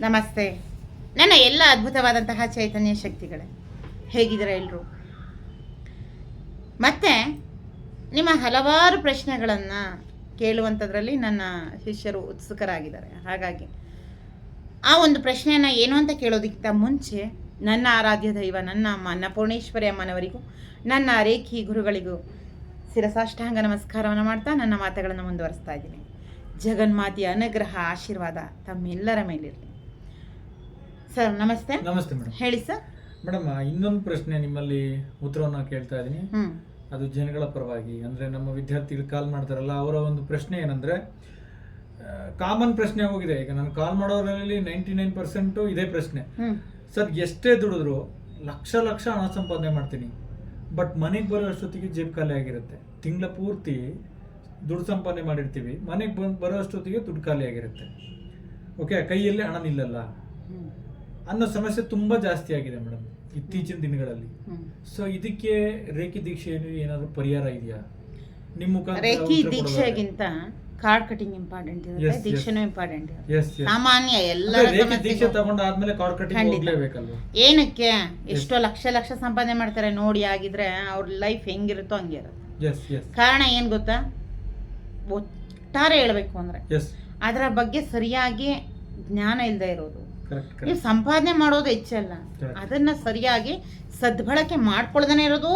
ನಮಸ್ತೆ. ನನ್ನ ಎಲ್ಲ ಅದ್ಭುತವಾದಂತಹ ಚೈತನ್ಯ ಶಕ್ತಿಗಳೇ. ಹೇಗಿದ್ದೀರ ಎಲ್ಲರೂ ಮತ್ತೆ ನಿಮ್ಮ ಹಲವಾರು ಪ್ರಶ್ನೆಗಳನ್ನು ಕೇಳುವಂಥದ್ರಲ್ಲಿ ನನ್ನ ಶಿಷ್ಯರು ಉತ್ಸುಕರಾಗಿದ್ದಾರೆ. ಹಾಗಾಗಿ ಆ ಒಂದು ಪ್ರಶ್ನೆಯನ್ನು ಏನು ಅಂತ ಕೇಳೋದಕ್ಕಿಂತ ಮುಂಚೆ ನನ್ನ ಆರಾಧ್ಯ ದೈವ, ನನ್ನ ಅಮ್ಮ ಅನ್ನಪೂರ್ಣೇಶ್ವರಿ ಅಮ್ಮನವರಿಗೂ, ನನ್ನ ರೇಖಿ ಗುರುಗಳಿಗೂ ಶಿರಸಾಷ್ಟಾಂಗ ನಮಸ್ಕಾರವನ್ನು ಮಾಡ್ತಾ ನನ್ನ ಮಾತುಗಳನ್ನು ಮುಂದುವರಿಸ್ತಾ ಇದ್ದೀನಿ. ಜಗನ್ಮಾತೆಯ ಅನುಗ್ರಹ, ಆಶೀರ್ವಾದ ತಮ್ಮೆಲ್ಲರ ಮೇಲಿರಲಿ. ಸರ್ ನಮಸ್ತೆ. ನಮಸ್ತೆ ಮೇಡಮ್. ಹೇಳಿ ಸರ್. ಮೇಡಮ್ ಇನ್ನೊಂದು ಪ್ರಶ್ನೆ ನಿಮ್ಮಲ್ಲಿ ಉತ್ತರವನ್ನು ಕೇಳ್ತಾ ಇದ್ದೀನಿ. ಅದು ಜನಗಳ ಪರವಾಗಿ. ಅಂದ್ರೆ ನಮ್ಮ ವಿದ್ಯಾರ್ಥಿಗಳು ಕಾಲ್ ಮಾಡ್ತಾರಲ್ಲ ಅವರ ಒಂದು ಪ್ರಶ್ನೆ ಏನಂದ್ರೆ ಕಾಮನ್ ಪ್ರಶ್ನೆ ಹೋಗಿದೆ. ಈಗ ನಾನು ಕಾಲ್ ಮಾಡೋರಲ್ಲಿ ನೈಂಟಿ ನೈನ್ ಪರ್ಸೆಂಟು ಇದೇ ಪ್ರಶ್ನೆ. ಸರ್ ಎಷ್ಟೇ ದುಡಿದ್ರು ಲಕ್ಷ ಲಕ್ಷ ಹಣ ಸಂಪಾದನೆ ಮಾಡ್ತೀನಿ. ಬಟ್ ಮನೆಗೆ ಬರೋ ಅಷ್ಟೊತ್ತಿಗೆ ಜೇಬ್ ಖಾಲಿ ಆಗಿರುತ್ತೆ. ತಿಂಗಳ ಪೂರ್ತಿ ದುಡ್ಡು ಸಂಪಾದನೆ ಮಾಡಿರ್ತೀವಿ. ಮನೆಗೆ ಬಂದು ಬರೋ ಅಷ್ಟೊತ್ತಿಗೆ ದುಡ್ಡು ಖಾಲಿ ಆಗಿರುತ್ತೆ. ಓಕೆ ಕೈಯಲ್ಲಿ ಹಣ ನಿಲ್ಲಲ್ಲ. ಅನ್ನೋ ಸಮಸ್ಯೆ ತುಂಬಾ ಜಾಸ್ತಿ ಆಗಿದೆ ಮೇಡಮ್ ಇತ್ತೀಚಿನ ದಿನಗಳಲ್ಲಿ. ಸೊ ಇದಕ್ಕೆ ರೇಖಿ ದೀಕ್ಷೆ ಏನಾದರೂ ಪರಿಹಾರ ಇದೆಯಾ? ನಿಮ್ಮ ಮುಖಾಂತರ ರೇಖಿ ಉತ್ತರ ದೀಕ್ಷೆಗಿಂತ ಕಾರ್ಡ್ ಕಟಿಂಗ್ ಇಂಪಾರ್ಟೆಂಟ್ ಇರುತ್ತೆ yes. ದೀಕ್ಷೆನೂ ಇಂಪಾರ್ಟೆಂಟ್ ಇರುತ್ತೆ. Yes, yes. ಸಾಮಾನ್ಯ ಎಲ್ಲ ಅಂದ್ರೆ ರೇಖಿ ದೀಕ್ಷೆ ತಗೊಂಡಾದ್ಮೇಲೆ ಖಂಡಿತ. ಹೋಗ್ಲೇಬೇಕಲ್ವಾ? ಏನಕ್ಕೆ? ಎಷ್ಟೋ ಲಕ್ಷ ಲಕ್ಷ ಸಂಪಾದನೆ ಮಾಡ್ತಾರೆ ನೋಡಿ ಆಗಿದ್ರೆ ಅವ್ರ ಲೈಫ್ ಹೆಂಗಿರುತ್ತೋ ಹಂಗೆ ಇರುತ್ತೆ. ಎಸ್ ಎಸ್ ಕಾರಣ ಏನು ಗೊತ್ತಾ? ಒಟ್ಟಾರೆ ಹೇಳಬೇಕು ಅಂದ್ರೆ ಎಸ್ ಅದರ ಬಗ್ಗೆ ಸರಿಯಾಗಿ ಜ್ಞಾನ ಇಲ್ಲದೆ ಇರೋದು. ನೀವು ಸಂಪಾದನೆ ಮಾಡೋದು ಹೆಚ್ಚಲ್ಲ. ಅದನ್ನ ಸರಿಯಾಗಿ ಸದ್ಬಳಕೆ ಮಾಡ್ಕೊಳ್ದೇ ಇರೋದು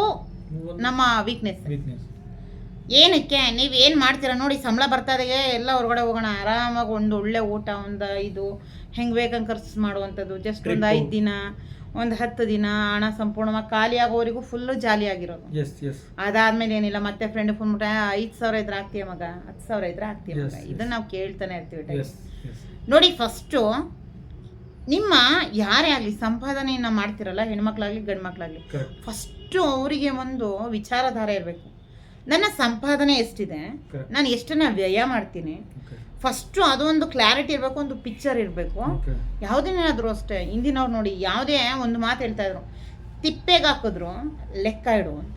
ನಮ್ಮ ವೀಕ್ನೆಸ್ ಏನಕ್ಕೆ? ನೀವು ಏನು ಮಾಡ್ತೀರಾ ನೋಡಿ ಸಂಬಳ ಬರ್ತಾದಾಗೆ ಎಲ್ಲ ಹೊರಗಡೆ ಹೋಗೋಣ. ಆರಾಮಾಗಿ ಒಂದು ಒಳ್ಳೆ ಊಟ ಒಂದು ಇದು ಹೆಂಗೆ ಬೇಕಂಗೆ ಖರ್ಚು ಮಾಡುವಂಥದ್ದು. ಜಸ್ಟ್ ಒಂದು. ಐದು ದಿನ ಒಂದು ಹತ್ತು ದಿನ ಹಣ ಸಂಪೂರ್ಣವಾಗಿ ಖಾಲಿ ಆಗೋವರೆಗೂ ಫುಲ್ಲು ಜಾಲಿ ಆಗಿರೋದು. ಎಸ್ ಎಸ್ ಅದಾದ್ಮೇಲೆ ಏನಿಲ್ಲ ಮತ್ತೆ ಫ್ರೆಂಡ್ ಫೋನ್ ಮಾಡ ಐದು ಸಾವಿರ ಇದ್ರೆ ಆಗ್ತೀಯ ಮಗ? ಹತ್ತು ಸಾವಿರ ಇದ್ರೆ ಆಗ್ತೀಯ ಮಗ. ಇದನ್ನ ನಾವು ಕೇಳ್ತಾನೆ ಇರ್ತೀವಿ ನೋಡಿ ಫಸ್ಟು ನಿಮ್ಮ ಯಾರೇ ಆಗಲಿ ಸಂಪಾದನೆಯನ್ನು ಮಾಡ್ತಿರಲ್ಲ ಹೆಣ್ಮಕ್ಳಾಗಲಿ ಗಂಡು ಮಕ್ಳಾಗ್ಲಿ ಫಸ್ಟು ಅವರಿಗೆ ಒಂದು ವಿಚಾರಧಾರೆ ಇರಬೇಕು. ನನ್ನ ಸಂಪಾದನೆ ಎಷ್ಟಿದೆ. ನಾನು ಎಷ್ಟನ್ನ ವ್ಯಯ ಮಾಡ್ತೀನಿ? ಫಸ್ಟು ಅದೊಂದು ಕ್ಲಾರಿಟಿ ಇರಬೇಕು ಒಂದು ಪಿಕ್ಚರ್ ಇರಬೇಕು. ಯಾವುದೇನಾದರೂ ಅಷ್ಟೇ ಹಿಂದಿನವ್ರು ನೋಡಿ ಯಾವುದೇ ಒಂದು ಮಾತು ಹೇಳ್ತಾ ಇದ್ರು ತಿಪ್ಪೆಗೆ ಹಾಕಿದ್ರು ಲೆಕ್ಕ ಇಡು ಅಂತ.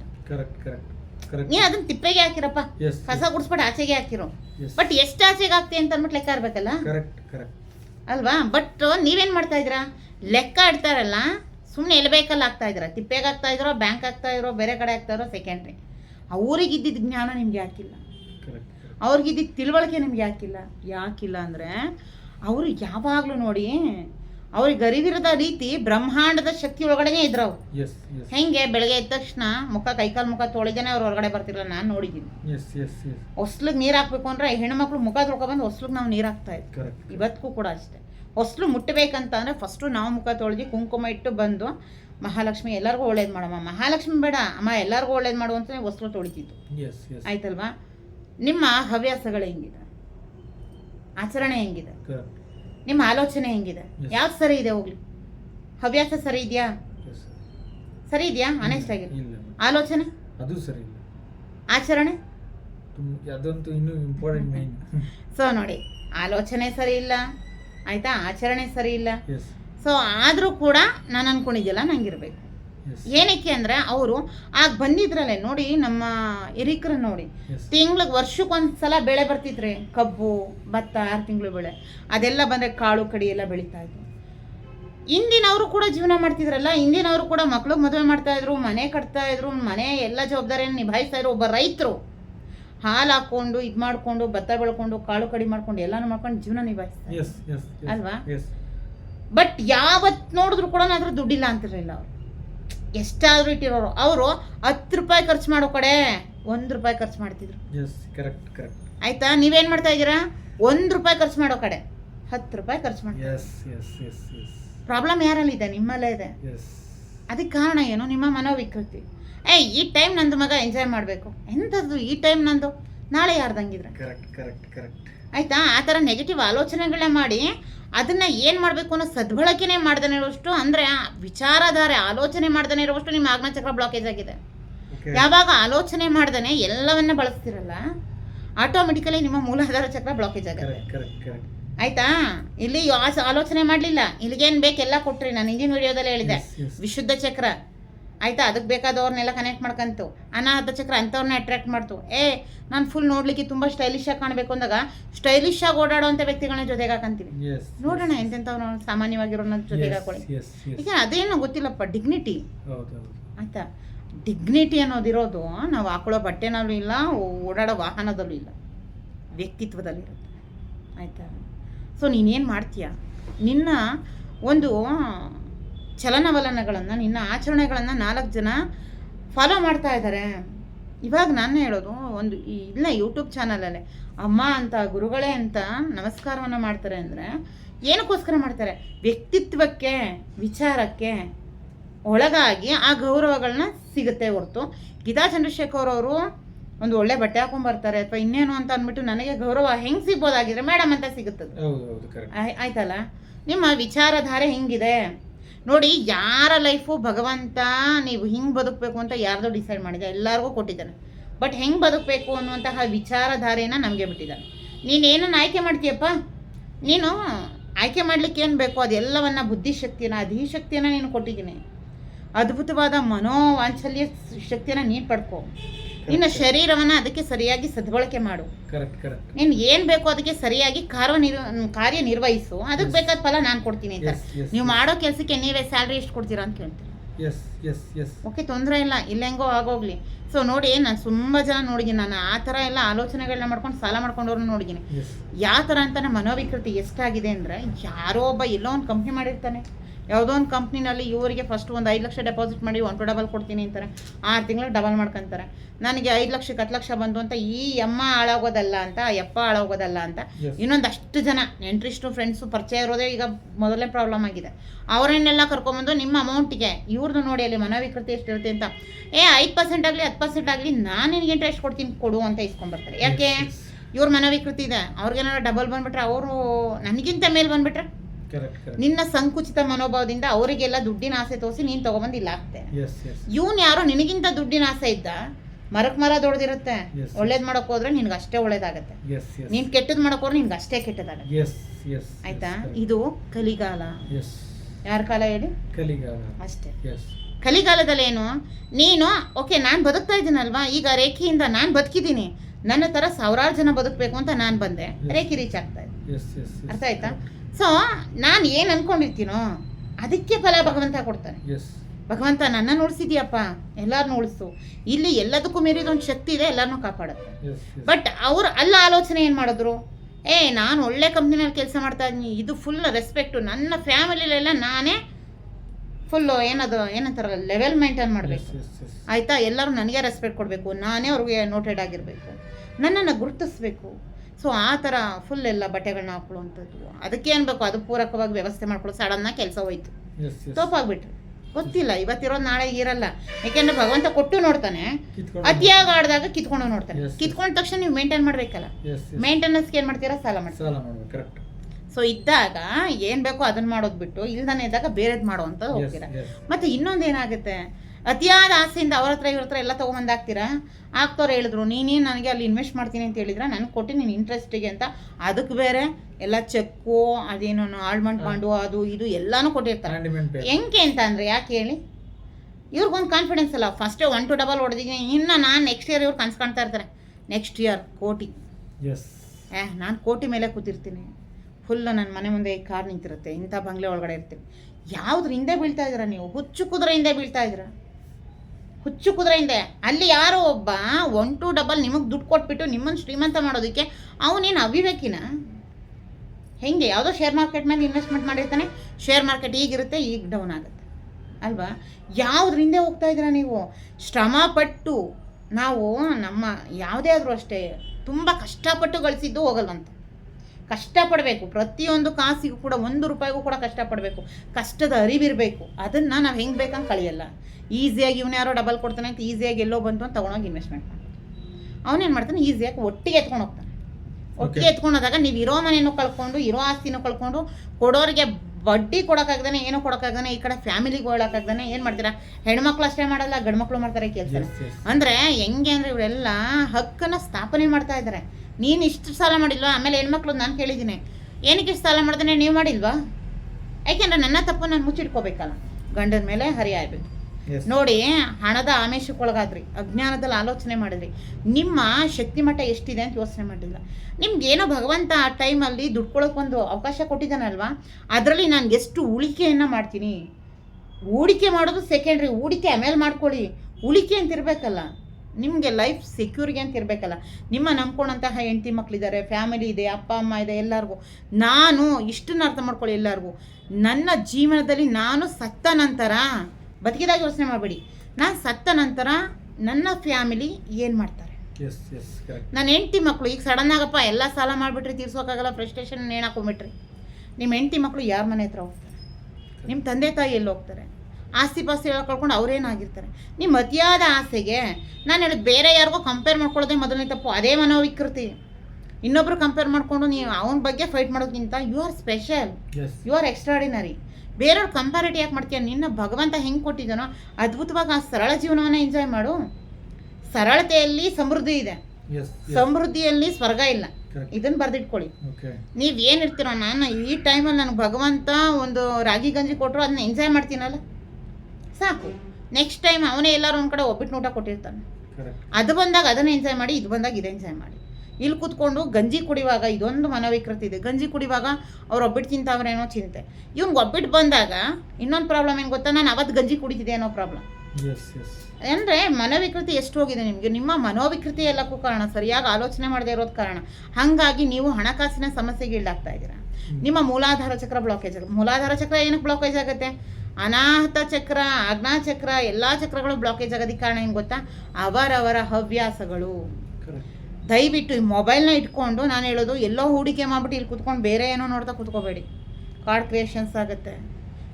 ನೀನು ಅದನ್ನ ತಿಪ್ಪೆಗೆ ಹಾಕಿರಪ್ಪ. ಕಸ ಗುಡಿಸ್ಬಿಟ್ಟು ಆಚೆಗೆ ಹಾಕಿರೋ. ಬಟ್ ಎಷ್ಟು ಆಚೆಗೆ ಹಾಕ್ತಿ ಅಂತ ಅಂದ್ಬಿಟ್ಟು ಲೆಕ್ಕ ಇರಬೇಕಲ್ಲ? ಕರೆಕ್ಟ್ ಅಲ್ವಾ? ಬಟ್ ನೀವೇನು ಮಾಡ್ತಾ ಇದ್ದೀರಾ? ಲೆಕ್ಕ ಇಡ್ತಾರಲ್ಲ ಸುಮ್ಮನೆ ಎಲ್ಲಿ ಬೇಕಲ್ಲಿ ಆಗ್ತಾ ಇದ್ದೀರಾ? ತಿಪ್ಪೆಗೆ ಆಗ್ತಾ ಇದ್ರೋ ಬ್ಯಾಂಕ್ ಆಗ್ತಾ ಇರೋ ಬೇರೆ ಕಡೆ ಆಗ್ತಾ ಇರೋ ಸೆಕೆಂಡ್ರಿ ಅವ್ರಿಗಿದ್ದಿದ್ದ ಜ್ಞಾನ ನಿಮ್ಗೆ ಯಾಕಿಲ್ಲ? ಅವ್ರಿಗಿದ್ದಿದ್ದ ತಿಳುವಳಿಕೆ ನಿಮ್ಗೆ ಯಾಕಿಲ್ಲ? ಯಾಕಿಲ್ಲ ಅಂದರೆ ಅವರು ಯಾವಾಗಲೂ ನೋಡಿ ಅವ್ರಿಗೆ ಅರಿವಿರದ ರೀತಿ ಬ್ರಹ್ಮಾಂಡದ ಶಕ್ತಿ ಒಳಗಡೆನೇ ಇದ್ರು ಅವ್ರು. ಹೆಂಗೆ ಬೆಳಗ್ಗೆ ಎದ್ದ ತಕ್ಷಣ ಮುಖ ಕೈಕಾಲು ಮುಖ ತೊಳೆದೇನೆ ಅವ್ರು ಹೊರಗಡೆ ಬರ್ತಿರಲ್ಲ ನಾನು ನೋಡಿದ್ದೀನಿ. ಹೊಸ್ಲಿಗೆ ನೀರು ಹಾಕ್ಬೇಕು ಅಂದರೆ ಹೆಣ್ಮಕ್ಳು ಮುಖ ತೊಳ್ಕೊಬಂದು ಹೊಸ್ಲಿಗೆ ನಾವು ನೀರು ಹಾಕ್ತಾ ಇದ್ವಿ. ಇವತ್ತಿಗೂ ಕೂಡ ಅಷ್ಟೇ. ಹೊಸ್ಲು ಮುಟ್ಟಬೇಕಂತ ಅಂದರೆ ಫಸ್ಟು ನಾವು ಮುಖ ತೊಳೆದು ಕುಂಕುಮ ಇಟ್ಟು ಬಂದು ಮಹಾಲಕ್ಷ್ಮಿ ಎಲ್ಲರಿಗೂ ಒಳ್ಳೇದು ಮಾಡಮ್ಮ. ಮಹಾಲಕ್ಷ್ಮಿ ಬೇಡ ಅಮ್ಮ ಎಲ್ಲರಿಗೂ ಒಳ್ಳೇದು ಮಾಡುವಂತ ಹೊಸ್ಲು ತೊಳಿತಿತ್ತು. ಆಯ್ತಲ್ವಾ? ನಿಮ್ಮ ಹವ್ಯಾಸಗಳು ಹೆಂಗಿದೆ? ಆಚರಣೆ ಹೆಂಗಿದೆ? ನಿಮ್ಮ ಆಲೋಚನೆ ಹೆಂಗಿದೆ. ಯಾವ್ದು ಸರಿ ಇದೆ ಹೋಗ್ಲಿ. ಹವ್ಯಾಸ ಸರಿ ಇದೆಯಾ? ಸರಿ ಇದೆಯಾ? ಆನೆಸ್ಟ್ ಆಗಿ. ಆಲೋಚನೆ? ಅದು ಸರಿ ಇಲ್ಲ. ಆಚರಣೆ? ಅದಂತೂ ಇನ್ನೂ ಇಂಪಾರ್ಟೆಂಟ್ ಮೈನ್ ಸೊ ನೋಡಿ ಆಲೋಚನೆ ಸರಿ ಇಲ್ಲ ಆಯ್ತಾ? ಆಚರಣೆ ಸರಿ ಇಲ್ಲ. ಸೊ ಆದರೂ ಕೂಡ ನಾನು ಅನ್ಕೊಂಡಿದ್ದೆಲ್ಲ ನಂಗಿರ್ಬೇಕು. ಏನಕ್ಕೆ ಅಂದರೆ ಅವರು ಆಗ ಬಂದಿದ್ರಲ್ಲೇ ನೋಡಿ ನಮ್ಮ ಹಿರಿಕರು ನೋಡಿ. ತಿಂಗ್ಳಿಗೆ ವರ್ಷಕ್ಕೊಂದ್ಸಲ ಬೆಳೆ ಬರ್ತಿದ್ರೆ ಕಬ್ಬು ಭತ್ತ ಆರು ತಿಂಗಳು ಬೆಳೆ. ಅದೆಲ್ಲ ಬಂದರೆ ಕಾಳು ಕಡಿ ಎಲ್ಲ ಬೆಳೀತಾ ಇದ್ರು ಇಂದಿನವರು ಕೂಡ ಜೀವನ ಮಾಡ್ತಿದ್ರಲ್ಲ ಇಂದಿನವರು ಕೂಡ ಮಕ್ಳು ಮದುವೆ ಮಾಡ್ತಾ ಇದ್ರು ಮನೆ ಕಟ್ತಾ ಇದ್ರು ಮನೆ ಎಲ್ಲ ಜವಾಬ್ದಾರಿಯನ್ನು ನಿಭಾಯಿಸ್ತಾ ಇದ್ರು ಒಬ್ಬ ರೈತರು. ಹಾಲು ಹಾಕೊಂಡು ಇದು ಮಾಡಿಕೊಂಡು ಭತ್ತ ಬೆಳ್ಕೊಂಡು ಕಾಳು ಕಡಿ ಮಾಡ್ಕೊಂಡು ಎಲ್ಲಾನು ಮಾಡ್ಕೊಂಡು ಜೀವನ ನಿಭಾಯಿಸ್ತಾರೆ ಅಲ್ವಾ? ಬಟ್ ಯಾವತ್ತು ನೋಡಿದ್ರು ಕೂಡ ಅದ್ರ ದುಡ್ಡಿಲ್ಲ ಅಂತಿರಲಿಲ್ಲ ಅವರು. ಎಷ್ಟಾದರೂ ಇಟ್ಟಿರೋರು ಅವರು ಹತ್ತು ರೂಪಾಯಿ ಖರ್ಚು ಮಾಡೋ ಕಡೆ ಒಂದು ರೂಪಾಯಿ ಖರ್ಚು ಮಾಡ್ತಿದ್ರು. ಕರೆಕ್ಟ್ ಕರೆಕ್ಟ್ ಆಯ್ತಾ? ನೀವೇನು ಮಾಡ್ತಾ ಇದ್ದೀರಾ? ಒಂದು ರೂಪಾಯಿ ಖರ್ಚು ಮಾಡೋ ಕಡೆ. ಹತ್ತು ರೂಪಾಯಿ ಖರ್ಚು ಮಾಡಿ ಪ್ರಾಬ್ಲಮ್ ಯಾರಲ್ಲಿ ಇದೆ ನಿಮ್ಮಲ್ಲೇ ಇದೆ. ಅದಕ್ಕೆ ಕಾರಣ ಏನು? ನಿಮ್ಮ ಮನೋವಿಕೃತಿ. ಏಯ್ ಈ ಟೈಮ್ ನಂದು ಮಗ ಎಂಜಾಯ್ ಮಾಡಬೇಕು. ಎಂಥದ್ದು ಈ ಟೈಮ್ ನಂದು? ನಾಳೆ ಯಾರ್ದಂಗಿದ್ರೆ? ಕರೆಕ್ಟ್ ಕರೆಕ್ಟ್ ಕರೆಕ್ಟ್ ಆಯ್ತಾ? ಆ ಥರ ನೆಗೆಟಿವ್ ಆಲೋಚನೆಗಳನ್ನ ಮಾಡಿ ಅದನ್ನ ಏನು ಮಾಡಬೇಕು ಅನ್ನೋ ಸದ್ಬಳಕೆನೇ ಮಾಡ್ದೇ ಇರುವಷ್ಟು ಅಂದರೆ ವಿಚಾರಧಾರೆ ಆಲೋಚನೆ ಮಾಡ್ದೇ ಇರುವಷ್ಟು ನಿಮ್ಮ ಆಗ್ನ ಚಕ್ರ ಬ್ಲಾಕೇಜ್ ಆಗಿದೆ. ಯಾವಾಗ ಆಲೋಚನೆ ಮಾಡ್ದೇ ಎಲ್ಲವನ್ನ ಬಳಸ್ತಿರಲ್ಲ ಆಟೋಮೆಟಿಕಲಿ ನಿಮ್ಮ ಮೂಲಾಧಾರ ಚಕ್ರ ಬ್ಲಾಕೇಜ್ ಆಗುತ್ತೆ. ಆಯ್ತಾ? ಇಲ್ಲಿ ಆಲೋಚನೆ ಮಾಡಲಿಲ್ಲ. ಇಲ್ಲಿಗೇನು ಬೇಕೆಲ್ಲ ಕೊಟ್ರಿ. ನಾನು ಹಿಂದಿನ ವಿಡಿಯೋದಲ್ಲಿ ಹೇಳಿದೆ ವಿಶುದ್ಧ ಚಕ್ರ. ಆಯ್ತಾ? ಅದಕ್ಕೆ ಬೇಕಾದವ್ರನ್ನೆಲ್ಲ ಕನೆಕ್ಟ್ ಮಾಡ್ಕೊಂತು. ಅನಾಹತ ಚಕ್ರ ಅಂಥವ್ರನ್ನ ಅಟ್ರ್ಯಾಕ್ಟ್ ಮಾಡ್ತು. ಏ ನಾನು ಫುಲ್ ನೋಡ್ಲಿಕ್ಕೆ ತುಂಬ ಸ್ಟೈಲಿಶ್ ಆಗಿ ಕಾಣಬೇಕು ಅಂದಾಗ ಸ್ಟೈಲಿಶ್ ಆಗಿ ಓಡಾಡುವಂಥ ವ್ಯಕ್ತಿಗಳನ್ನ ಜೊತೆಗೆ ಹಾಕಂತೀವಿ. ನೋಡೋಣ ಎಂತೆಂಥವ್ರು ಸಾಮಾನ್ಯವಾಗಿರೋನ ಜೊತೆಗೆ ಹಾಕೊಳ್ಳಿ. ಈಗ ಅದೇನೋ ಗೊತ್ತಿಲ್ಲಪ್ಪ ಡಿಗ್ನಿಟಿ ಆಯ್ತಾ? ಡಿಗ್ನಿಟಿ ಅನ್ನೋದಿರೋದು ನಾವು ಹಾಕೊಳ್ಳೋ ಬಟ್ಟೆನಲ್ಲೂ ಇಲ್ಲ ಓಡಾಡೋ ವಾಹನದಲ್ಲೂ ಇಲ್ಲ. ವ್ಯಕ್ತಿತ್ವದಲ್ಲಿರುತ್ತೆ ಆಯಿತಾ? ಸೊ ನೀನೇನು ಮಾಡ್ತೀಯ? ನಿನ್ನ ಒಂದು ಚಲನವಲನಗಳನ್ನು ನಿನ್ನ ಆಚರಣೆಗಳನ್ನು ನಾಲ್ಕು ಜನ ಫಾಲೋ ಮಾಡ್ತಾ ಇದ್ದಾರೆ ಇವಾಗ ನಾನು ಹೇಳೋದು ಒಂದು ಇಲ್ಲ ಯೂಟ್ಯೂಬ್ ಚಾನಲಲ್ಲೇ ಅಮ್ಮ ಅಂತ ಗುರುಗಳೇ ಅಂತ ನಮಸ್ಕಾರವನ್ನು ಮಾಡ್ತಾರೆ ಅಂದರೆ ಏನಕ್ಕೋಸ್ಕರ ಮಾಡ್ತಾರೆ? ವ್ಯಕ್ತಿತ್ವಕ್ಕೆ ವಿಚಾರಕ್ಕೆ ಒಳಗಾಗಿ ಆ ಗೌರವಗಳನ್ನ ಸಿಗುತ್ತೆ ಹೊರತು. ಗೀತಾ ಚಂದ್ರಶೇಖರ್ ಅವರು ಒಂದು ಒಳ್ಳೆ ಬಟ್ಟೆ ಹಾಕೊಂಡ್ಬರ್ತಾರೆ ಅಥವಾ ಇನ್ನೇನು ಅಂತ ಅಂದ್ಬಿಟ್ಟು ನನಗೆ ಗೌರವ ಹೆಂಗೆ ಸಿಗ್ಬೋದಾಗಿದ್ರೆ ಮೇಡಮ್ ಅಂತ ಸಿಗುತ್ತದೆ. ಆಯ್ತಲ್ಲ? ನಿಮ್ಮ ವಿಚಾರಧಾರೆ ಹೆಂಗಿದೆ? ನೋಡಿ, ಯಾರ ಲೈಫು ಭಗವಂತ ನೀವು ಹಿಂಗೆ ಬದುಕಬೇಕು ಅಂತ ಯಾರ್ದೋ ಡಿಸೈಡ್ ಮಾಡಿದೆ, ಎಲ್ಲರಿಗೂ ಕೊಟ್ಟಿದ್ದಾನೆ. ಬಟ್ ಹೆಂಗೆ ಬದುಕಬೇಕು ಅನ್ನುವಂತಹ ವಿಚಾರಧಾರೆಯನ್ನು ನಮಗೆ ಬಿಟ್ಟಿದ್ದಾನೆ. ನೀನೇನನ್ನು ಆಯ್ಕೆ ಮಾಡ್ತೀಯಪ್ಪ? ನೀನು ಆಯ್ಕೆ ಮಾಡ್ಲಿಕ್ಕೆ ಏನು ಬೇಕೋ? ಅದೆಲ್ಲವನ್ನ ಬುದ್ಧಿಶಕ್ತಿಯನ್ನು, ಅಧಿಶಕ್ತಿಯನ್ನು ನೀನು ಕೊಟ್ಟಿದ್ದೀನಿ. ಅದ್ಭುತವಾದ ಮನೋವಾಂಚಲ್ಯ ಶಕ್ತಿಯನ್ನು ನೀನು ಪಡ್ಕೋ. ನಿನ್ನ ಶರೀರವನ್ನು ಅದಕ್ಕೆ ಸರಿಯಾಗಿ ಸದ್ಬಳಕೆ ಮಾಡು. ನೀನು ಏನು ಬೇಕೋ ಅದಕ್ಕೆ ಸರಿಯಾಗಿ ಕಾರ್ಯನಿರ್ ಕಾರ್ಯನಿರ್ವಹಿಸು ಅದಕ್ಕೆ. ಬೇಕಾದ ಫಲ ನಾನು ಕೊಡ್ತೀನಿ ಅಂತ. ನೀವು ಮಾಡೋ ಕೆಲಸಕ್ಕೆ ನೀವೇ ಸ್ಯಾಲ್ರಿ ಎಷ್ಟು ಕೊಡ್ತೀರಾ ಅಂತ ಕೇಳ್ತೀರಿ ಓಕೆ ತೊಂದರೆ ಇಲ್ಲ. ಇಲ್ಲೆಂಗೋ ಆಗೋಗ್ಲಿ. ಸೊ ನೋಡಿ ನಾನು ತುಂಬ ಜನ ನೋಡಿದೀನಿ ನಾನು ಆ ಥರ ಎಲ್ಲ ಆಲೋಚನೆಗಳನ್ನ ಮಾಡ್ಕೊಂಡು ಸಾಲ ಮಾಡ್ಕೊಂಡವ್ರನ್ನ ನೋಡಿದೀನಿ ಯಾವ ಥರ ಅಂತ ನಮ್ಮ ಮನೋವಿಕೃತಿ ಎಷ್ಟಾಗಿದೆ ಅಂದರೆ ಯಾರೋ ಒಬ್ಬ ಎಲ್ಲೋ ಒಂದು ಕಂಪ್ನಿ ಮಾಡಿರ್ತಾನೆ. ಯಾವುದೋ ಒಂದು ಕಂಪ್ನಿನಲ್ಲಿ ಇವರಿಗೆ ಫಸ್ಟ್ ಒಂದು ಐದು ಲಕ್ಷ ಡೆಪಾಸಿಟ್ ಮಾಡಿ ಒನ್ ಟು ಡಬಲ್ ಕೊಡ್ತೀನಿ ಅಂತಾರೆ. ಆರು ತಿಂಗಳು ಡಬಲ್ ಮಾಡ್ಕೊಂತಾರೆ. ನನಗೆ ಐದು ಲಕ್ಷಕ್ಕೆ ಹತ್ತು ಲಕ್ಷ ಬಂತು ಅಂತ ಈ ಎಮ್ಮ ಹಾಳಾಗೋದಲ್ಲ ಅಂತ ಯಪ್ಪ ಹಾಳಾಗೋದಲ್ಲ ಅಂತ. ಇನ್ನೊಂದಷ್ಟು ಜನ ನೆಂಟ್ರಿಷ್ಟು ಫ್ರೆಂಡ್ಸು ಪರಿಚಯ ಇರೋದೇ ಈಗ ಮೊದಲನೇ ಪ್ರಾಬ್ಲಮ್ ಆಗಿದೆ. ಅವರನ್ನೆಲ್ಲ ಕರ್ಕೊಂಬಂದು ನಿಮ್ಮ ಅಮೌಂಟಿಗೆ ಇವ್ರದ್ದು ನೋಡಿ ಅಲ್ಲಿ ಮನೋವಿಕೃತಿ ಎಷ್ಟಿರುತ್ತೆ ಅಂತ ಏ ಐದು ಪರ್ಸೆಂಟ್ ಆಗಲಿ ಹತ್ತು ಪರ್ಸೆಂಟ್ ಆಗಲಿ ನಾನು ನಿನಗೆ ಇಂಟ್ರೆಸ್ಟ್ ಕೊಡ್ತೀನಿ ಕೊಡು ಅಂತ ಇಸ್ಕೊಂಡ್ಬರ್ತಾರೆ. ಯಾಕೆ? ಇವ್ರ ಮನೋವಿಕೃತಿ ಇದೆ. ಅವ್ರಿಗೇನಾದ್ರು ಡಬಲ್ ಬಂದುಬಿಟ್ರೆ ಅವರು ನನಗಿಂತ ಮೇಲೆ ಬಂದ್ಬಿಟ್ರೆ? ನಿನ್ನ ಸಂಕುಚಿತ ಮನೋಭಾವದಿಂದ ಅವರಿಗೆಲ್ಲ ದುಡ್ಡಿನ ಆಸೆ ತೋರಿಸಿ ನೀನು ತಗೊಬಂದು ಇಲ್ಲ ಎಸ್ ಇವನ್ ಯಾರೋ ನಿನಗಿಂತ ದುಡ್ಡಿನ ಆಸೆ ಇದ್ದ ಮರಕ್ ಮರ ದೊಡ್ದಿರುತ್ತೆ. ಒಳ್ಳೇದ್ ಮಾಡಕ್ ಹೋದ್ರೆ ನಿನ್ಗೆ ಅಷ್ಟೇ ಒಳ್ಳೇದಾಗತ್ತೆ. ನೀನ್ ಕೆಟ್ಟದ್ ಮಾಡಕ್ ಹೋದ್ರೆ ನಿನ್ಗೆ ಅಷ್ಟೇ ಕೆಟ್ಟದಾಗತ್ತೆ. ಆಯ್ತಾ? ಇದು ಕಲಿಗಾಲ. ಯಾರ ಕಾಲ ಹೇಳಿ? ಕಲಿಗಾಲ. ಅಷ್ಟೇ. ಕಲಿಗಾಲದಲ್ಲಿ ಏನು? ನೀನು ಓಕೆ ನಾನು ಬದುಕ್ತಾ ಇದ್ದೀನಲ್ವಾ? ಈಗ ರೇಖೆಯಿಂದ ನಾನು ಬದುಕಿದ್ದೀನಿ. ನನ್ನ ಥರ ಸಾವಿರಾರು ಜನ ಬದುಕಬೇಕು ಅಂತ ನಾನು ಬಂದೆ. ರೇಖೆ ರೀಚ್ ಆಗ್ತಾ ಇದೆ. ಅರ್ಥ ಆಯ್ತಾ? ಸೊ ನಾನು ಏನು ಅನ್ಕೊಂಡಿರ್ತೀನೋ ಅದಕ್ಕೆ ಫಲ ಭಗವಂತ ಕೊಡ್ತಾನೆ. ಭಗವಂತ ನನ್ನನ್ನು ಉಳಿಸಿದ್ಯಪ್ಪ ಎಲ್ಲಾರನ್ನೂ ಉಳಿಸು. ಇಲ್ಲಿ ಎಲ್ಲದಕ್ಕೂ ಮೀರಿದ ಒಂದು ಶಕ್ತಿ ಇದೆ ಎಲ್ಲರನ್ನೂ ಕಾಪಾಡುತ್ತೆ. ಬಟ್ ಅವ್ರು ಅಲ್ಲ ಆಲೋಚನೆ ಏನು ಮಾಡಿದ್ರು? ಏ ನಾನು ಒಳ್ಳೆ ಕಂಪ್ನಿನಲ್ಲಿ ಕೆಲಸ ಮಾಡ್ತಾ ಇದ್ದೀನಿ ಇದು ಫುಲ್ ರೆಸ್ಪೆಕ್ಟು ನನ್ನ ಫ್ಯಾಮಿಲಿಲೆಲ್ಲ ನಾನೇ ಫುಲ್ಲು ಏನದು ಏನಂತಾರಲ್ಲ ಲೆವೆಲ್ ಮೇಂಟೈನ್ ಮಾಡಬೇಕು. ಆಯಿತಾ? ಎಲ್ಲರೂ ನನಗೆ ರೆಸ್ಪೆಕ್ಟ್ ಕೊಡಬೇಕು. ನಾನೇ ಅವ್ರಿಗೆ ನೋಟೆಡ್ ಆಗಿರಬೇಕು. ನನ್ನನ್ನು ಗುರುತಿಸ್ಬೇಕು. ಸೊ ಆ ಥರ ಫುಲ್ ಎಲ್ಲ ಬಟ್ಟೆಗಳನ್ನ ಹಾಕೊಳ್ಳುವಂಥದ್ದು ಅದಕ್ಕೆ ಏನು ಬೇಕು? ಅದು ಪೂರಕವಾಗಿ ವ್ಯವಸ್ಥೆ ಮಾಡ್ಕೊಳ್ಳೋ ಸಡನ್ನ ಕೆಲಸ ಹೋಯ್ತು. ತೋಪಾಗ್ಬಿಟ್ರು. ಗೊತ್ತಿಲ್ಲ ಇವತ್ತಿರೋ ನಾಳೆ ಇರಲ್ಲ. ಯಾಕೆಂದ್ರೆ ಭಗವಂತ ಕೊಟ್ಟು ನೋಡ್ತಾನೆ. ಅತಿಯಾಗಿ ಆಡಿದಾಗ ಕಿತ್ಕೊಂಡು ನೋಡ್ತಾನೆ. ಕಿತ್ಕೊಂಡ ತಕ್ಷಣ ನೀವು ಮೇಂಟೈನ್ ಮಾಡ್ಬೇಕಲ್ಲ. ಮೇಂಟೆನೆನ್ಸ್ಗೆ ಏನು ಮಾಡ್ತೀರಾ? ಸಾಲ ಮಾಡ್ತೀರಾ. ಸೊ ಇದ್ದಾಗ ಏನು ಬೇಕೋ ಅದನ್ನ ಮಾಡೋದು ಬಿಟ್ಟು ಇಲ್ದಾನೆ ಇದ್ದಾಗ ಬೇರೆದು ಮಾಡುವಂಥದ್ದು ಅಂತ ಹೋಗ್ತೀರಾ. ಮತ್ತೆ ಇನ್ನೊಂದು ಏನಾಗುತ್ತೆ? ಅತಿಯಾದ ಆಸೆಯಿಂದ ಅವ್ರ ಹತ್ರ ಇವ್ರ ಹತ್ರ ಎಲ್ಲ ತೊಗೊಂಬಂದಾಗ್ತೀರಾ? ಆಗ್ತವ್ರು ಹೇಳಿದ್ರು ನೀನೇ ನನಗೆ ಅಲ್ಲಿ ಇನ್ವೆಸ್ಟ್ ಮಾಡ್ತೀನಿ ಅಂತ ಹೇಳಿದ್ರೆ ನನಗೆ ಕೊಟ್ಟು ನೀನು ಇಂಟ್ರೆಸ್ಟಿಗೆ ಅಂತ. ಅದಕ್ಕೆ ಬೇರೆ ಎಲ್ಲ ಚೆಕ್ಕು ಅದೇನೋ ಆಲ್ಮಂಡ್ ಬಾಂಡು ಅದು ಇದು ಎಲ್ಲಾನು ಕೊಟ್ಟಿರ್ತಾರೆ. ಹೆಂಗೆ ಅಂತ ಅಂದರೆ ಯಾಕೆ ಹೇಳಿ? ಇವ್ರಿಗೊಂದು ಕಾನ್ಫಿಡೆನ್ಸ್ ಅಲ್ಲ. ಫಸ್ಟೇ ಒನ್ ಟು ಡಬಲ್ ಹೊಡೆದಿದ್ದೀನಿ. ಇನ್ನು ನಾನು ನೆಕ್ಸ್ಟ್ ಇಯರ್ ಇವ್ರು ಕನ್ಸು ಕಾಣ್ತಾ ಇರ್ತಾರೆ. ನೆಕ್ಸ್ಟ್ ಇಯರ್ ಕೋಟಿ. ಏ ನಾನು ಕೋಟಿ ಮೇಲೆ ಕೂತಿರ್ತೀನಿ. ಫುಲ್ಲು ನನ್ನ ಮನೆ ಮುಂದೆ ಈ ಕಾರ್ ನಿಂತಿರುತ್ತೆ. ಇಂಥ ಬಂಗ್ಲೆ ಒಳಗಡೆ ಇರ್ತೀನಿ. ಯಾವ್ದ್ರ ಹಿಂದೆ ಬೀಳ್ತಾ ಇದ್ದೀರಾ ನೀವು? ಹುಚ್ಚು ಕುದುರೆ ಹಿಂದೆ ಬೀಳ್ತಾ ಇದ್ದೀರಾ? ಹುಚ್ಚು ಕುದುರೆ ಹಿಂದೆ. ಅಲ್ಲಿ ಯಾರೋ ಒಬ್ಬ ಒನ್ ಟು ಡಬಲ್ ನಿಮಗೆ ದುಡ್ಡು ಕೊಟ್ಬಿಟ್ಟು ನಿಮ್ಮನ್ನು ಶ್ರೀಮಂತ ಮಾಡೋದಕ್ಕೆ ಅವನೇನು ಅವಿವೇಕಿನ? ಹೆಂಗೆ? ಯಾವುದೋ ಶೇರ್ ಮಾರ್ಕೆಟ್ ಮೇಲೆ ಇನ್ವೆಸ್ಟ್ಮೆಂಟ್ ಮಾಡಿರ್ತಾನೆ. ಶೇರ್ ಮಾರ್ಕೆಟ್ ಈಗಿರುತ್ತೆ, ಈಗ ಡೌನ್ ಆಗುತ್ತೆ. ಅಲ್ವಾ? ಯಾವುದ್ರಿಂದ ಹೋಗ್ತಾ ಇದ್ದೀರಾ ನೀವು? ಶ್ರಮ ಪಟ್ಟು ನಾವು ನಮ್ಮ ಯಾವುದೇ ಆದರೂ ಅಷ್ಟೇ ತುಂಬ ಕಷ್ಟಪಟ್ಟು ಗಳಿಸಿದ್ದು ಹೋಗಲ್ವಂತ. ಕಷ್ಟಪಡಬೇಕು. ಪ್ರತಿಯೊಂದು ಕಾಸಿಗೂ ಕೂಡ ಒಂದು ರೂಪಾಯಿಗೂ ಕೂಡ ಕಷ್ಟಪಡಬೇಕು. ಕಷ್ಟದ ಅರಿವಿರಬೇಕು. ಅದನ್ನು ನಾವು ಹೆಂಗೆ ಬೇಕಂತ ಕಳಿಯಲ್ಲ. ಈಸಿಯಾಗಿ ಇವನು ಯಾರೋ ಡಬಲ್ ಕೊಡ್ತಾನೆ ಅಂತ ಈಸಿಯಾಗಿ ಎಲ್ಲೋ ಬಂತು ಅಂತ ತೊಗೊಂಡೋಗಿ ಇನ್ವೆಸ್ಟ್ಮೆಂಟ್ ಮಾಡ್ತಾನೆ. ಅವನೇನು ಮಾಡ್ತಾನೆ? ಈಸಿಯಾಗಿ ಒಟ್ಟಿಗೆ ಎತ್ಕೊಂಡು ಹೋಗ್ತಾನೆ. ಒಟ್ಟಿಗೆ. ಎತ್ಕೊಂಡು ಹೋದಾಗ ನೀವು ಇರೋ ಮನೆಯೂ ಕಳ್ಕೊಂಡು ಇರೋ ಆಸ್ತಿನೂ ಕಳ್ಕೊಂಡು ಕೊಡೋರಿಗೆ ಬಡ್ಡಿ ಕೊಡೋಕ್ಕಾಗ್ದಾನೆ ಏನೂ ಕೊಡೋಕ್ಕಾಗ್ದಾನೆ ಈ ಕಡೆ ಫ್ಯಾಮಿಲಿಗೆ ಹೋಗೋಕ್ಕಾಗ್ದಾನೆ ಏನು ಮಾಡ್ತೀರಾ? ಹೆಣ್ಮಕ್ಳು ಅಷ್ಟೇ ಮಾಡಲ್ಲ ಗಂಡ್ಮಕ್ಳು ಮಾಡ್ತಾರೆ ಕೆಲಸ ಅಂದ್ರೆ ಹೆಂಗೆ ಅಂದರೆ ಇವರೆಲ್ಲ ಹಕ್ಕನ್ನು ಸ್ಥಾಪನೆ ಮಾಡ್ತಾ ಇದ್ದಾರೆ ನೀನು ಇಷ್ಟು ಸಾಲ ಮಾಡಿಲ್ವಾ? ಆಮೇಲೆ ಹೆಣ್ಮಕ್ಳು ನಾನು ಕೇಳಿದ್ದೀನಿ. ಏನಕ್ಕೆ ಇಷ್ಟು ಸಾಲ ಮಾಡ್ತಾನೆ ನೀವು ಮಾಡಿಲ್ವಾ? ಯಾಕೆಂದ್ರೆ ನನ್ನ ತಪ್ಪು ನಾನು ಮುಚ್ಚಿಟ್ಕೋಬೇಕಲ್ಲ. ಗಂಡನ ಮೇಲೆ ಹರಿಯಾಯ್ಬೇಕು. Yes. ನೋಡಿ, ಹಣದ ಆಮೇಶಕ್ಕೊಳಗಾದ್ರಿ ಅಜ್ಞಾನದಲ್ಲಿ ಆಲೋಚನೆ ಮಾಡಿದ್ರಿ. ನಿಮ್ಮ ಶಕ್ತಿ ಮಟ್ಟ ಎಷ್ಟಿದೆ ಅಂತ ಯೋಚನೆ ಮಾಡಲಿಲ್ಲ ನಿಮ್ಗೇನೋ ಭಗವಂತ ಆ ಟೈಮಲ್ಲಿ ಒಂದು ಅವಕಾಶ ಕೊಟ್ಟಿದ್ದಾನಲ್ವಾ? ಅದರಲ್ಲಿ ನಾನು ಎಷ್ಟು ಉಳಿಕೆಯನ್ನು ಮಾಡ್ತೀನಿ? ಹೂಡಿಕೆ ಮಾಡೋದು ಸೆಕೆಂಡ್ರಿ ಹೂಡಿಕೆ ಆಮೇಲೆ ಮಾಡ್ಕೊಳ್ಳಿ. ಉಳಿಕೆ ಅಂತ ಇರಬೇಕಲ್ಲ. ನಿಮಗೆ ಲೈಫ್ ಸೆಕ್ಯೂರಿಗೆ ಅಂತ ಇರಬೇಕಲ್ಲ. ನಿಮ್ಮ ನಂಬ್ಕೊಂಡಂತಹ ಹೆಂಡತಿ ಮಕ್ಕಳಿದ್ದಾರೆ ಫ್ಯಾಮಿಲಿ ಇದೆ, ಅಪ್ಪ, ಅಮ್ಮ ಇದೆ, ಎಲ್ಲರಿಗೂ. ನಾನು ಇಷ್ಟನ್ನ ಅರ್ಥ ಮಾಡ್ಕೊಳ್ಳಿ ಎಲ್ಲರಿಗೂ. ನನ್ನ ಜೀವನದಲ್ಲಿ ನಾನು ಸತ್ತ ನಂತರ ಬದುಕಿದಾಗ ಯೋಚನೆ ಮಾಡಬೇಡಿ. ನಾನು ಸತ್ತ ನಂತರ ನನ್ನ ಫ್ಯಾಮಿಲಿ ಏನು ಮಾಡ್ತಾರೆ? ನನ್ನ ಹೆಂಡತಿ ಮಕ್ಕಳು ಈಗ ಸಡನ್ ಆಗಪ್ಪ ಎಲ್ಲ ಸಾಲ ಮಾಡಿಬಿಟ್ರಿ ತೀರ್ಸೋಕ್ಕಾಗಲ್ಲ ಫ್ರಸ್ಟ್ರೇಷನ್ ನೇಣಾಕೊಂಬಿಟ್ರಿ ನಿಮ್ಮ ಹೆಂಡತಿ ಮಕ್ಕಳು ಯಾರ ಮನೆ ಹತ್ರ ಹೋಗ್ತಾರೆ? ನಿಮ್ಮ ತಂದೆ ತಾಯಿ ಎಲ್ಲಿ ಹೋಗ್ತಾರೆ? ಆಸ್ತಿ ಪಾಸ್ತಿ ಎಲ್ಲ ಕಳ್ಕೊಂಡು ಅವ್ರೇನಾಗಿರ್ತಾರೆ ನಿಮ್ಮ ಅತಿಯಾದ ಆಸೆಗೆ ನಾನು ಹೇಳಿದ್ ಬೇರೆ ಯಾರಿಗೂ ಕಂಪೇರ್ ಮಾಡ್ಕೊಳ್ಳೋದೇ ಮೊದಲನೇ ತಪ್ಪು. ಅದೇ ಮನೋವಿಕೃತಿ. ಇನ್ನೊಬ್ರು ಕಂಪೇರ್ ಮಾಡಿಕೊಂಡು ನೀವು ಅವನ ಬಗ್ಗೆ ಫೈಟ್ ಮಾಡೋದಕ್ಕಿಂತ you are special you are extraordinary ಬೇರೆಯವ್ರ ಕಂಪಾರಿಟಿ ಯಾಕೆ ಮಾಡ್ತೀಯ? ನಿನ್ನ ಭಗವಂತ ಹೆಂಗೆ ಕೊಟ್ಟಿದ್ದಾನೋ ಅದ್ಭುತವಾಗಿ ಆ ಸರಳ ಜೀವನವನ್ನು ಎಂಜಾಯ್ ಮಾಡು. ಸರಳತೆಯಲ್ಲಿ ಸಮೃದ್ಧಿ ಇದೆ. ಸಮೃದ್ಧಿಯಲ್ಲಿ ಸ್ವರ್ಗ ಇಲ್ಲ. ಇದನ್ನು ಬರೆದಿಟ್ಕೊಳ್ಳಿ. ನೀವು ಏನಿರ್ತೀರೋ ನಾನು ಈ ಟೈಮಲ್ಲಿ ನನಗೆ ಭಗವಂತ ಒಂದು ರಾಗಿ ಗಂಜಿ ಕೊಟ್ಟರು ಅದನ್ನ ಎಂಜಾಯ್ ಮಾಡ್ತೀನಲ್ಲ? ಸಾಕು. ನೆಕ್ಸ್ಟ್ ಟೈಮ್ ಅವನೇ ಎಲ್ಲರೂ ಒಂದು ಕಡೆ ಒಬ್ಬಿಟ್ಟು ಊಟ ಕೊಟ್ಟಿರ್ತಾನೆ. ಅದು ಬಂದಾಗ ಅದನ್ನು ಎಂಜಾಯ್ ಮಾಡಿ ಇದು ಬಂದಾಗ ಇದು ಎಂಜಾಯ್ ಮಾಡಿ. ಇಲ್ಲಿ ಕೂತ್ಕೊಂಡು ಗಂಜಿ ಕುಡಿಯುವಾಗ ಇದೊಂದು ಮನೋವಿಕೃತಿ ಇದೆ. ಗಂಜಿ ಕುಡಿಯುವಾಗ ಅವ್ರು ಒಬ್ಬಿಟ್ಟು ತಿಂತಾವ್ರೇನೋ ಚಿಂತೆ. ಇವ್ನಿಗೆ ಒಬ್ಬಿಟ್ಟು ಬಂದಾಗ ಇನ್ನೊಂದು ಪ್ರಾಬ್ಲಮ್ ಏನು ಗೊತ್ತಾ? ನಾನು ಅವತ್ತು ಗಂಜಿ ಕುಡಿತಿದ್ದೆ ಅನ್ನೋ ಪ್ರಾಬ್ಲಮ್ ಅಂದರೆ ಮನೋವಿಕೃತಿ ಎಷ್ಟು ಹೋಗಿದೆ ನಿಮಗೆ? ನಿಮ್ಮ ಮನೋವಿಕೃತಿ ಎಲ್ಲಕ್ಕೂ ಕಾರಣ ಸರಿಯಾಗಿ ಆಲೋಚನೆ ಮಾಡದೇ ಇರೋದು ಕಾರಣ. ಹಾಗಾಗಿ ನೀವು ಹಣಕಾಸಿನ ಸಮಸ್ಯೆಗೆ ಈಡಾಗ್ತಾ ಇದ್ದೀರಾ. ನಿಮ್ಮ ಮೂಲಾಧಾರ ಚಕ್ರ ಬ್ಲಾಕೇಜ್ ಆಗುತ್ತೆ ಮೂಲಾಧಾರ ಚಕ್ರ ಏನಕ್ಕೆ ಬ್ಲಾಕೇಜ್ ಆಗುತ್ತೆ? ಅನಾಹತ ಚಕ್ರ ಅಜ್ಞಾ ಚಕ್ರ ಎಲ್ಲ ಚಕ್ರಗಳು ಬ್ಲಾಕೇಜ್ ಆಗೋದಕ್ಕೆ ಕಾರಣ ಏನು ಗೊತ್ತಾ? ಅವರವರ ಹವ್ಯಾಸಗಳು. ದಯವಿಟ್ಟು ಈ ಮೊಬೈಲ್ನ ಇಟ್ಕೊಂಡು ನಾನು ಹೇಳೋದು ಎಲ್ಲೋ ಹೂಡಿಕೆ ಮಾಡ್ಬಿಟ್ಟು ಇಲ್ಲಿ ಕುತ್ಕೊಂಡು ಬೇರೆ ಏನೋ ನೋಡ್ತಾ ಕುತ್ಕೋಬೇಡಿ. ಕಾರ್ಡ್ ಕ್ರಿಯೇಷನ್ಸ್ ಆಗುತ್ತೆ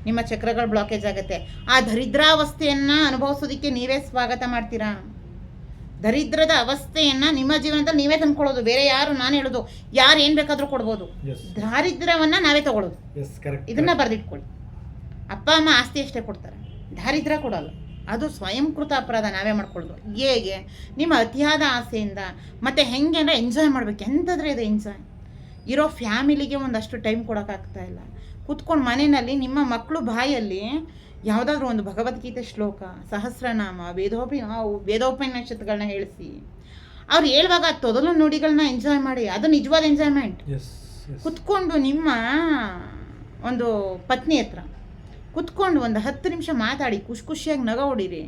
ನಿಮ್ಮ ಚಕ್ರಗಳು ಬ್ಲಾಕೇಜ್ ಆಗುತ್ತೆ. ಆ ದರಿದ್ರಾವಸ್ಥೆಯನ್ನು ಅನುಭವಿಸೋದಕ್ಕೆ ನೀವೇ ಸ್ವಾಗತ ಮಾಡ್ತೀರಾ? ದರಿದ್ರದ ಅವಸ್ಥೆಯನ್ನು ನಿಮ್ಮ ಜೀವನದಲ್ಲಿ ನೀವೇ ತಂದ್ಕೊಳ್ಳೋದು ಬೇರೆ ಯಾರು ನಾನು ಹೇಳೋದು ಯಾರು ಏನು ಬೇಕಾದರೂ ಕೊಡ್ಬೋದು. ದಾರಿದ್ರ್ಯವನ್ನು ನಾವೇ ತಗೊಳ್ಳೋದು. ಇದನ್ನ ಬರೆದಿಟ್ಕೊಳ್ಳಿ. ಅಪ್ಪ ಅಮ್ಮ ಆಸ್ತಿ ಅಷ್ಟೇ ಕೊಡ್ತಾರೆ. ದಾರಿದ್ರ್ಯ ಕೊಡಲ್ಲ. ಅದು ಸ್ವಯಂಕೃತ ಅಪರಾಧ ನಾವೇ ಮಾಡ್ಕೊಳ್ಳೋದು ಹೇಗೆ? ನಿಮ್ಮ ಅತಿಯಾದ ಆಸೆಯಿಂದ. ಮತ್ತು ಹೆಂಗೆ ಅಂದರೆ ಎಂಜಾಯ್ ಮಾಡ್ಬೇಕು. ಎಂಥದ್ರೆ ಇದೆ ಎಂಜಾಯ್ ಇರೋ ಫ್ಯಾಮಿಲಿಗೆ ಒಂದಷ್ಟು ಟೈಮ್ ಕೊಡೋಕ್ಕಾಗ್ತಾ ಇಲ್ಲ. ಕೂತ್ಕೊಂಡು ಮನೆಯಲ್ಲಿ ನಿಮ್ಮ ಮಕ್ಕಳು ಬಾಯಲ್ಲಿ ಯಾವುದಾದ್ರೂ ಒಂದು ಭಗವದ್ಗೀತೆ ಶ್ಲೋಕ ಸಹಸ್ರನಾಮ ವೇದೋಪಿ ವೇದೋಪನಿಷತ್ಗಳನ್ನ ಹೇಳಿಸಿ. ಅವ್ರು ಹೇಳುವಾಗ ತೊದಲು ನುಡಿಗಳನ್ನ ಎಂಜಾಯ್ ಮಾಡಿ. ಅದು ನಿಜವಾದ ಎಂಜಾಯ್ಮೆಂಟ್ ಕುತ್ಕೊಂಡು ನಿಮ್ಮ ಒಂದು ಪತ್ನಿ ಹತ್ರ. ಕುತ್ಕೊಂಡು ಒಂದು ಹತ್ತು ನಿಮಿಷ ಮಾತಾಡಿ, ಖುಷಿ ಖುಷಿಯಾಗಿ ನಗ ಹೊಡೀರಿ.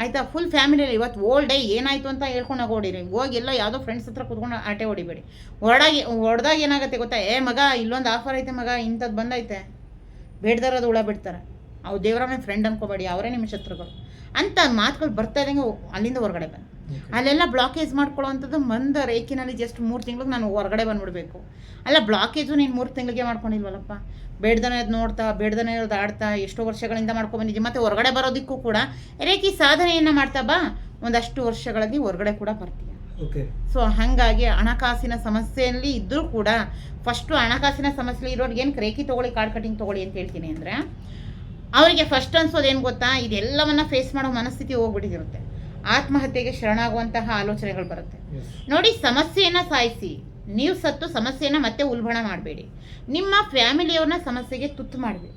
ಆಯಿತಾ? ಫುಲ್ ಫ್ಯಾಮಿಲಿಯಲ್ಲಿ ಇವತ್ತು ಓಲ್ಡ್ ಡೇ ಏನಾಯಿತು ಅಂತ ಹೇಳ್ಕೊಂಡು ನಗ ಹೊಡಿರಿ. ಹೋಗಿ ಎಲ್ಲ ಯಾವುದೋ ಫ್ರೆಂಡ್ಸ್ ಹತ್ರ ಕುತ್ಕೊಂಡು ಆಟೆ ಹೊಡಿಬೇಡಿ. ಹೊರಡಾಗಿ ಹೊಡೆದಾಗ ಏನಾಗುತ್ತೆ ಗೊತ್ತಾ? ಏ ಮಗ, ಇಲ್ಲೊಂದು ಆಫರ್ ಐತೆ ಮಗ ಇಂಥದ್ದು ಬಂದೈತೆ. ಬೇಡ್ದಾರದು ಹುಳ ಬಿಡ್ತಾರೆ. ಅವು ದೇವರ ಮೇಲೆ ಫ್ರೆಂಡ್ ಅನ್ಕೋಬೇಡಿ, ಅವರೇ ನಿಮ್ಮ ಶತ್ರುಗಳು. ಅಂತ ಮಾತುಗಳು ಬರ್ತಾ ಇದ್ದಂಗೆ ಅಲ್ಲಿಂದ ಹೊರಗಡೆ ಬನ್ನಿ ಅಲ್ಲೆಲ್ಲ ಬ್ಲಾಕೇಜ್ ಮಾಡ್ಕೊಳ್ಳೋವಂಥದ್ದು ಮಂದ ರೇಖಿನಲ್ಲಿ ಜಸ್ಟ್ ಮೂರು ತಿಂಗಳಿಗೆ ನಾನು ಹೊರಗಡೆ ಬಂದ್ಬಿಡ್ಬೇಕು. ಅಲ್ಲ ಬ್ಲಾಕೇಜು ನೀನು ಮೂರು ತಿಂಗಳಿಗೆ ಮಾಡ್ಕೊಂಡಿಲ್ವಲ್ಲಪ್ಪ? ಬೇಡ್ದನ ಅದು ನೋಡ್ತಾ ಬೇಡ್ದನ ಇರೋದು ಆಡ್ತಾ ಎಷ್ಟೋ ವರ್ಷಗಳಿಂದ ಮಾಡ್ಕೊಂಡ್ಬಂದಿದ್ದೀವಿ ಮತ್ತು ಹೊರಗಡೆ ಬರೋದಕ್ಕೂ ಕೂಡ ರೇಖಿ ಸಾಧನೆಯನ್ನು ಮಾಡ್ತಾ ಬಾ. ಒಂದಷ್ಟು ವರ್ಷಗಳಲ್ಲಿ ಹೊರಗಡೆ ಕೂಡ ಬರ್ತೀಯ. ಓಕೆ ಸೊ ಹಾಗಾಗಿ ಹಣಕಾಸಿನ ಸಮಸ್ಯೆಯಲ್ಲಿ ಇದ್ದರೂ ಕೂಡ ಫಸ್ಟು ಹಣಕಾಸಿನ ಸಮಸ್ಯೆ ಇರೋರಿಗೆ ಏನು ರೇಖಿ ತೊಗೊಳ್ಳಿ ಕಾರ್ಡ್ ಕಟಿಂಗ್ ತೊಗೊಳ್ಳಿ ಅಂತ ಹೇಳ್ತೀನಿ ಅಂದರೆ ಅವರಿಗೆ ಫಸ್ಟ್ ಅನ್ಸೋದು ಏನು ಗೊತ್ತಾ? ಇದೆಲ್ಲವನ್ನ ಫೇಸ್ ಮಾಡೋ ಮನಸ್ಥಿತಿ ಹೋಗ್ಬಿಟ್ಟಿರುತ್ತೆ ಆತ್ಮಹತ್ಯೆಗೆ ಶರಣಾಗುವಂತಹ ಆಲೋಚನೆಗಳು ಬರುತ್ತೆ. ನೋಡಿ ಸಮಸ್ಯೆಯನ್ನು ಸಾಯಿಸಿ. ನೀವು ಸತ್ತು ಸಮಸ್ಯೆಯನ್ನು ಮತ್ತೆ ಉಲ್ಬಣ ಮಾಡಬೇಡಿ. ನಿಮ್ಮ ಫ್ಯಾಮಿಲಿಯವ್ರನ್ನ ಸಮಸ್ಯೆಗೆ ತುತ್ತು ಮಾಡಬೇಡಿ.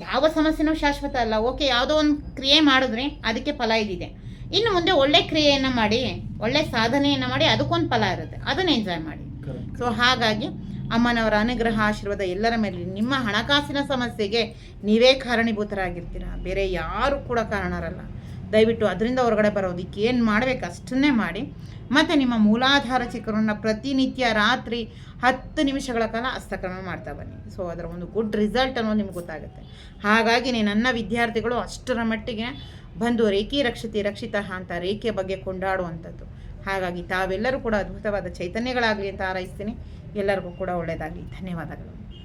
ಯಾವ ಸಮಸ್ಯೆನೂ ಶಾಶ್ವತ ಅಲ್ಲ. ಓಕೆ ಯಾವುದೋ ಒಂದು ಕ್ರಿಯೆ ಮಾಡಿದ್ರೆ ಅದಕ್ಕೆ ಫಲ ಇದಿದೆ. ಇನ್ನು ಮುಂದೆ ಒಳ್ಳೆ ಕ್ರಿಯೆಯನ್ನು ಮಾಡಿ ಒಳ್ಳೆ ಸಾಧನೆಯನ್ನು ಮಾಡಿ ಅದಕ್ಕೊಂದು ಫಲ ಇರುತ್ತೆ. ಅದನ್ನು ಎಂಜಾಯ್ ಮಾಡಿ. ಸೊ ಹಾಗಾಗಿ ಅಮ್ಮನವರ ಅನುಗ್ರಹ ಆಶೀರ್ವಾದ ಎಲ್ಲರ ಮೇಲೆ ನಿಮ್ಮ ಹಣಕಾಸಿನ ಸಮಸ್ಯೆಗೆ ನೀವೇ ಕಾರಣೀಭೂತರಾಗಿರ್ತೀರ? ಬೇರೆ ಯಾರು ಕೂಡ ಕಾರಣರಲ್ಲ. ದಯವಿಟ್ಟು ಅದರಿಂದ ಹೊರಗಡೆ ಬರೋದಕ್ಕೆ ಏನು ಮಾಡಬೇಕು? ಅಷ್ಟನ್ನೇ ಮಾಡಿ. ಮತ್ತು ನಿಮ್ಮ ಮೂಲಾಧಾರ ಚಿಕ್ಕರನ್ನ ಪ್ರತಿನಿತ್ಯ ರಾತ್ರಿ ಹತ್ತು ನಿಮಿಷಗಳ ಕಾಲ ಹಸ್ತಕ್ರಮ ಮಾಡ್ತಾ ಬನ್ನಿ. ಸೊ ಅದರ ಒಂದು ಗುಡ್ ರಿಸಲ್ಟ್ ಅನ್ನೋದು ನಿಮ್ಗೆ ಗೊತ್ತಾಗುತ್ತೆ. ಹಾಗಾಗಿ ನನ್ನ ವಿದ್ಯಾರ್ಥಿಗಳು ಅಷ್ಟರ ಮಟ್ಟಿಗೆ ಬಂದು ರೇಖಿ ರಕ್ಷಿತಿ ರಕ್ಷಿತ ಅಂತ ರೇಖೆಯ ಬಗ್ಗೆ ಕೊಂಡಾಡುವಂಥದ್ದು. ಹಾಗಾಗಿ ತಾವೆಲ್ಲರೂ ಕೂಡ ಅದ್ಭುತವಾದ ಚೈತನ್ಯಗಳಾಗಲಿ ಅಂತ ಹಾರೈಸ್ತೀನಿ. ಎಲ್ಲರಿಗೂ ಕೂಡ ಒಳ್ಳೆಯದಾಗಲಿ. ಧನ್ಯವಾದಗಳು.